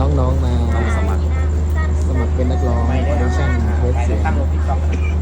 น้องๆมาสมัคร สมัครเป็นนักร้องออดิชั่นเวทเสียง